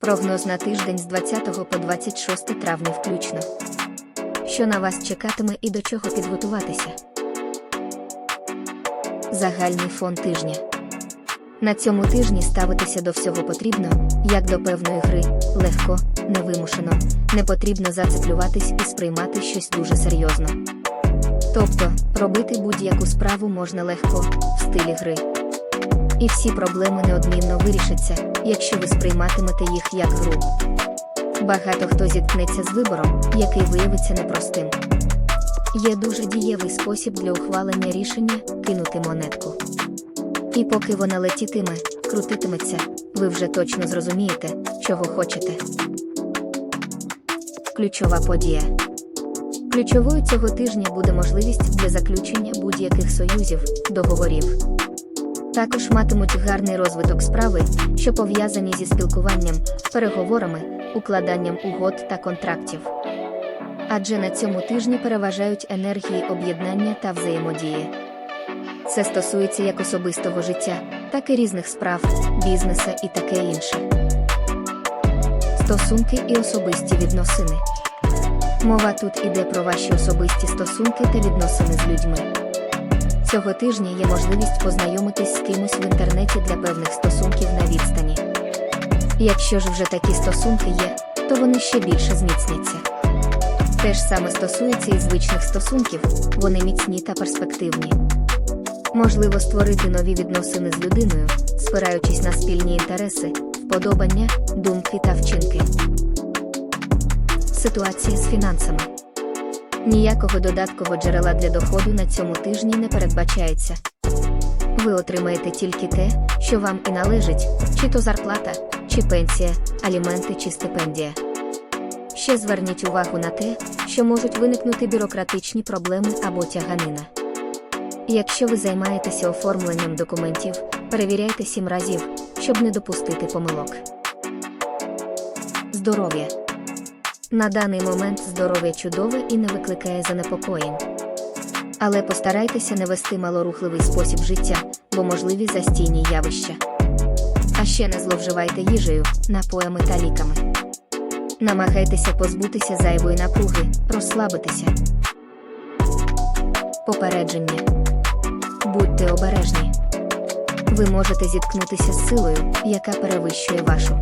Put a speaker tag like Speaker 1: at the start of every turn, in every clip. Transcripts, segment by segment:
Speaker 1: Прогноз на тиждень з 20 по 26 травня включно. Що на вас чекатиме і до чого підготуватися? Загальний фон тижня. На цьому тижні ставитися до всього потрібно, як до певної гри, легко, невимушено, не потрібно зациклюватись і сприймати щось дуже серйозно. Тобто, робити будь-яку справу можна легко, в стилі гри. І всі проблеми неодмінно вирішаться, якщо ви сприйматимете їх як гру. Багато хто зіткнеться з вибором, який виявиться непростим. Є дуже дієвий спосіб для ухвалення рішення кинути монетку. І поки вона летітиме, крутитиметься, ви вже точно зрозумієте, чого хочете. Ключова подія. Ключовою цього тижня буде можливість для заключення будь-яких союзів, договорів. Також матимуть гарний розвиток справи, що пов'язані зі спілкуванням, переговорами, укладанням угод та контрактів. Адже на цьому тижні переважають енергії об'єднання та взаємодії. Це стосується як особистого життя, так і різних справ, бізнеса і таке інше. Стосунки і особисті відносини. Мова тут іде про ваші особисті стосунки та відносини з людьми. Цього тижня є можливість познайомитись з кимось в інтернеті для певних стосунків на відстані. Якщо ж вже такі стосунки є, то вони ще більше зміцняться. Те ж саме стосується і звичних стосунків, вони міцні та перспективні. Можливо створити нові відносини з людиною, спираючись на спільні інтереси, вподобання, думки та вчинки. Ситуація з фінансами. Ніякого додаткового джерела для доходу на цьому тижні не передбачається. Ви отримаєте тільки те, що вам і належить, чи то зарплата, чи пенсія, аліменти чи стипендія. Ще зверніть увагу на те, що можуть виникнути бюрократичні проблеми або тяганина. Якщо ви займаєтеся оформленням документів, перевіряйте сім разів, щоб не допустити помилок. Здоров'я. На даний момент здоров'я чудове і не викликає занепокоєнь. Але постарайтеся не вести малорухливий спосіб життя, бо можливі застійні явища. А ще не зловживайте їжею, напоями та ліками. Намагайтеся позбутися зайвої напруги, розслабитися. Попередження. Будьте обережні. Ви можете зіткнутися з силою, яка перевищує вашу.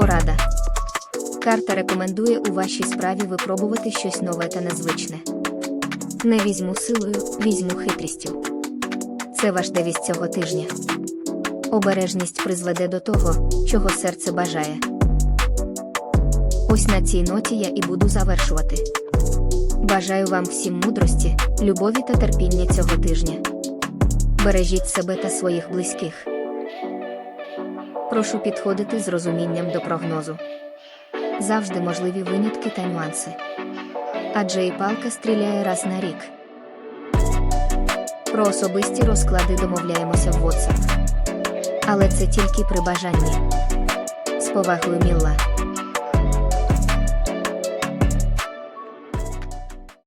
Speaker 1: Порада. Карта рекомендує у вашій справі випробувати щось нове та незвичне. Не візьму силою, візьму хитрістю. Це ваш девіз цього тижня. Обережність призведе до того, чого серце бажає. Ось на цій ноті я і буду завершувати. Бажаю вам всім мудрості, любові та терпіння цього тижня. Бережіть себе та своїх близьких. Прошу підходити з розумінням до прогнозу. Завжди можливі винятки та нюанси. Адже і палка стріляє раз на рік. Про особисті розклади домовляємося в WhatsApp. Але це тільки при бажанні. З повагою Мілла.